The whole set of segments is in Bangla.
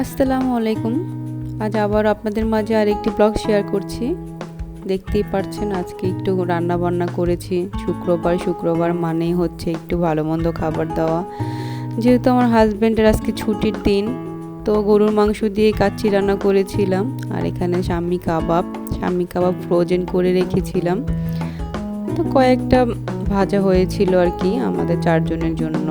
আসসালামু আলাইকুম। আজ আবার আপনাদের মাঝে আরেকটি ব্লগ শেয়ার করছি। দেখতেই পারছেন, আজকে একটু রান্না বান্না করেছি। শুক্রবার শুক্রবার মানেই হচ্ছে একটু ভালো মন্দ খাবার দেওয়া। যেহেতু আমার হাজব্যান্ডের আজকে ছুটির দিন, তো গরুর মাংস দিয়ে কাচ্চি রান্না করেছিলাম। আর এখানে স্বামী কাবাব শাম্মি কাবাব ফ্রোজেন করে রেখেছিলাম। তো কয়েকটা ভাজা হয়েছিল আর কি আমাদের চারজনের জন্য।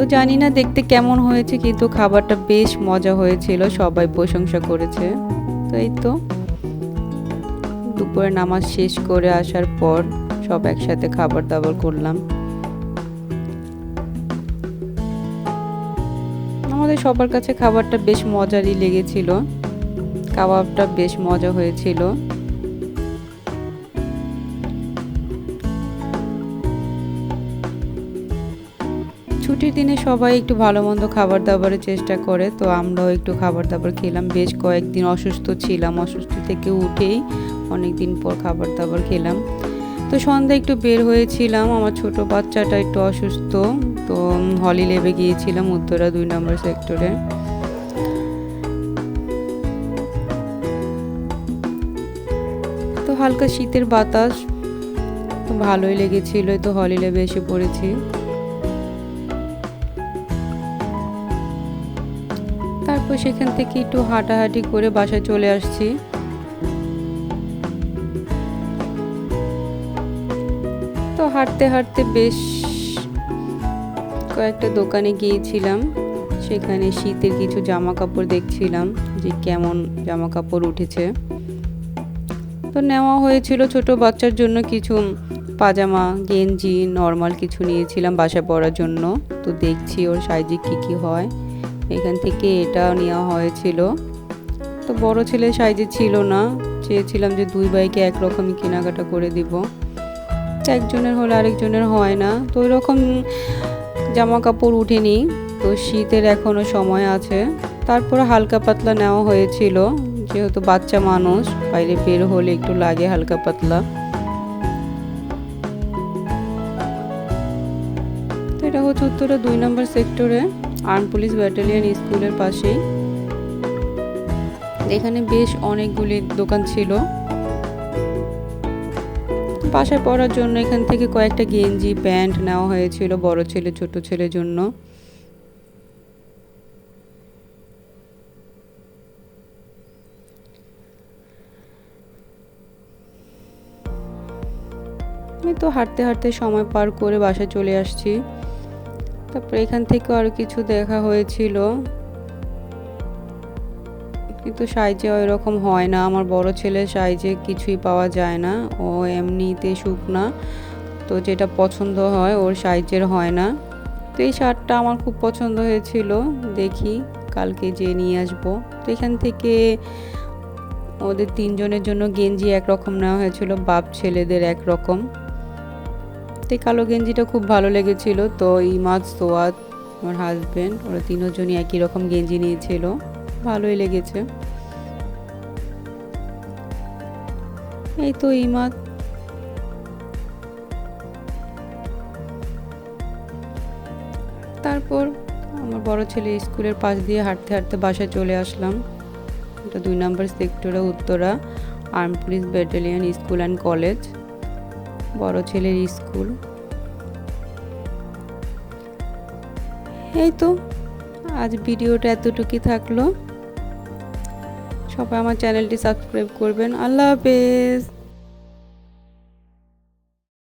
তো জানি না দেখতে কেমন হয়েছে, কিন্তু খাবারটা বেশ মজা হয়েছিল, সবাই প্রশংসা করেছে। তো এই তো। দুপুরে নামাজ শেষ করে আসার পর সব একসাথে খাবার দাবার করলাম। আমাদের সবার কাছে খাবারটা বেশ মজারই লেগেছিল। কাবাবটা বেশ মজা হয়েছিল। ছুটির দিনে সবাই একটু ভালো মন্দ খাবার দাবারের চেষ্টা করে, তো আমরাও একটু খাবার দাবার খেলাম। বেশ কয়েকদিন অসুস্থ ছিলাম, অসুস্থ থেকে উঠেই অনেক দিন পর খাবার দাবার খেলাম। তো সন্ধ্যা একটু বের হয়েছিলাম, আমার ছোট বাচ্চাটা একটু অসুস্থ, তো হলি লেবে গিয়েছিলাম উত্তরা দুই নম্বর সেক্টরে তো হালকা শীতের বাতাস ভালোই লেগেছিল, তো হলি লেবে এসে পড়েছি। তারপর সেখান থেকে একটু হাঁটাহাঁটি করে বাসায় চলে আসছি। তো হাঁটতে হাঁটতে বেশ কয়েকটা দোকানে গিয়েছিলাম। সেখানে শীতের কিছু জামা কাপড় দেখছিলাম যে কেমন জামা কাপড় উঠেছে। তো নেওয়া হয়েছিল ছোট বাচ্চার জন্য কিছু পাজামা, গেঞ্জি, নর্মাল কিছু নিয়েছিলাম বাসা পরার জন্য। তো দেখছি ওর সাইজে কী কী হয়। এখান থেকে এটাও নেওয়া হয়েছিল। তো বড় ছেলে সাইজে ছিল না। চেয়েছিলাম যে দুই বাইকে একরকমই কেনাকাটা করে দিব। একজনের হলে আরেকজনের হয় না। তো ওই রকম জামা কাপড় উঠেনি। তো শীতের এখনও সময় আছে। তারপরে হালকা পাতলা নেওয়া হয়েছিল। যেহেতু বাচ্চা মানুষ, বাইরে বের হলে একটু লাগে হালকা পাতলা। উত্তরা দুই নম্বর সেক্টরে আর্ম পুলিশ ব্যাটালিয়ান স্কুলের পাশেই। এখানে বেশ অনেকগুলি দোকান ছিল। বাসায় পড়ার জন্য এখান থেকে কয়েকটা গেঞ্জি, প্যান্ট নেওয়া হয়েছিল বড় ছেলে, ছোট ছেলের জন্য। আমি তো হাঁটতে হাঁটতে সময় পার করে বাসায় চলে আসছি। তারপরে এখান থেকেও আরও কিছু দেখা হয়েছিল। কিন্তু সাইজে ওই রকম হয় না। আমার বড় ছেলের সাইজে কিছুই পাওয়া যায় না। ও এমনিতে শুকনা, তো যেটা পছন্দ হয় ওর সাইজের হয় না। তো এই শার্টটা আমার খুব পছন্দ হয়েছিল। দেখি, কালকে যেয়ে নিয়ে আসব। তো এখান থেকে ওদের তিনজনের জন্য গেঞ্জি একরকম নেওয়া হয়েছিল, বাপ ছেলেদের একরকম। এই কালো গেঞ্জিটা খুব ভালো লেগেছিল। তো ইমাদ সোয়াদ, আমার হাজব্যান্ড ওরা তিনজনই একই রকম গেঞ্জি নিয়েছিল। ভালোই লেগেছে। এই তো ইমাদ তারপর আমার বড় ছেলে স্কুলের পাশ দিয়ে হাঁটতে হাঁটতে বাসায় চলে আসলাম। এটা দুই নম্বর সেক্টরে, Uttara arm police battalion school and college বড় ছেলের স্কুল। এই তো, আজ ভিডিওটা এতটুকুই থাকল। সবাই আমার চ্যানেলটি সাবস্ক্রাইব করবেন। আল্লাহ হাফেজ।